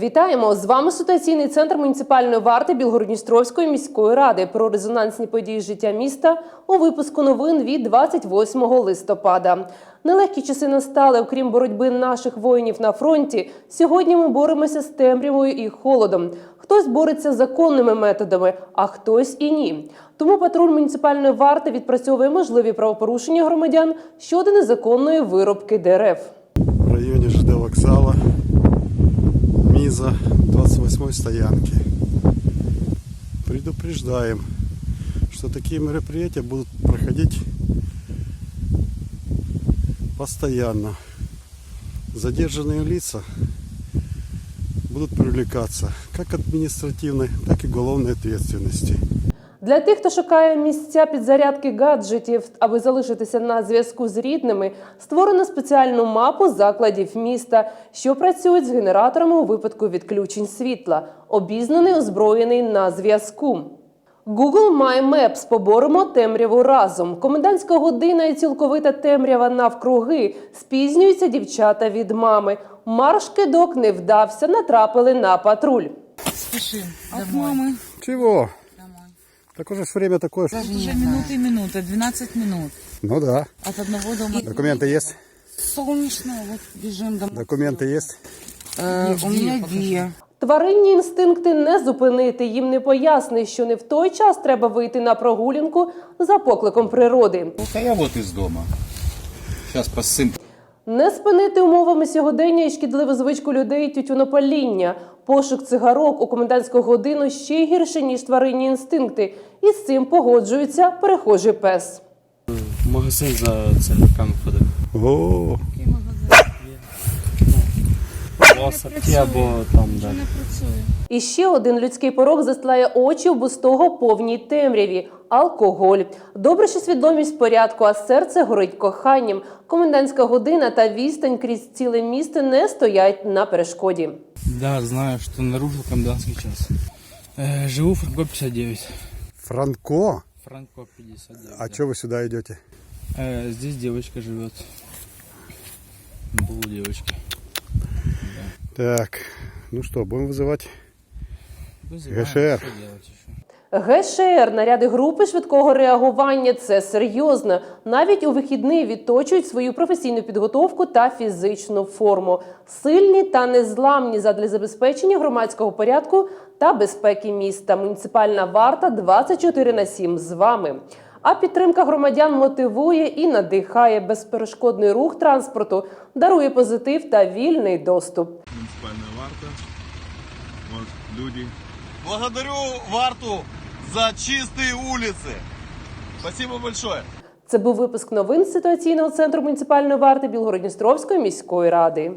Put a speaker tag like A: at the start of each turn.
A: Вітаємо з вами ситуаційний центр муніципальної варти Білгородністровської міської ради про резонансні події життя міста у випуску новин від 28 листопада. Нелегкі часи настали, окрім боротьби наших воїнів на фронті. Сьогодні ми боремося з темрявою і холодом. Хтось бореться законними методами, а хтось і ні. Тому патруль муніципальної варти відпрацьовує можливі правопорушення громадян щодо незаконної вирубки дерев.
B: в районе ЖД вокзала Миза 28 стоянки. Предупреждаем, что такие мероприятия будут проходить постоянно. Задержанные лица будут привлекаться как административной, так и уголовной ответственности.
A: Для тих, хто шукає місця підзарядки гаджетів, аби залишитися на зв'язку з рідними, створено спеціальну мапу закладів міста, що працюють з генераторами у випадку відключень світла. Обізнаний озброєний на зв'язку. Google My Maps поборемо темряву разом. Комендантська година і цілковита темрява навкруги. Спізнюються дівчата від мами. Марш кидок не вдався, натрапили на патруль.
C: Спешим
D: От
C: домой.
D: мамы.
B: Чего?
C: домой.
B: Так уже ж время такое. что-
C: Даже уже минуты и минуты, 12 минут.
B: Ну да.
C: От одного дома до
B: Документы есть?
C: Солнечно, вот бежим домой.
B: Документы есть?
C: Э, у меня Вия.
A: Тваринні інстинкти не зупинити. Їм не поясни, що не в той час треба вийти на прогулянку за покликом природи.
D: А я вот из дома. Сейчас посым.
A: Не спинити умовами сьогодення і шкідливу звичку людей тютюнопаління. Пошук цигарок у комендантську годину ще гірше, ніж тваринні інстинкти. І з цим погоджується перехожий пес.
E: Магазин за цигарками ходив.
B: О,
E: У Асапті або там далі.
A: І ще один людський порог застилає очі в бустого повній темряві алкоголь. Добре, що свідомість порядку, а серце горить коханням. Комендантська година та відстань крізь ціле місто не стоять на перешкоді.
E: Да, знаю, что нарушил комендантский час. Э, живу в Франко 59.
B: Франко?
E: Франко 59.
B: А
E: да.
B: что вы сюда идете?
E: Э, здесь девочка живет. Был у девочки.
B: Так, ну что, будем вызывать?
E: Вызываем,
B: ГШР.
E: Что делать еще?
A: ГШР, наряди групи швидкого реагування це серйозно. Навіть у вихідний відточують свою професійну підготовку та фізичну форму. Сильні та незламні задля забезпечення громадського порядку та безпеки міста. Муніципальна варта 24 на 7 з вами. А підтримка громадян мотивує і надихає безперешкодний рух транспорту, дарує позитив та вільний доступ.
F: варта. Вот люди.
G: Благодарю Варту за чистые улицы. Спасибо большое.
A: Це був випуск новин з ситуаційного центру муніципальної варти Білгородністровської міської ради.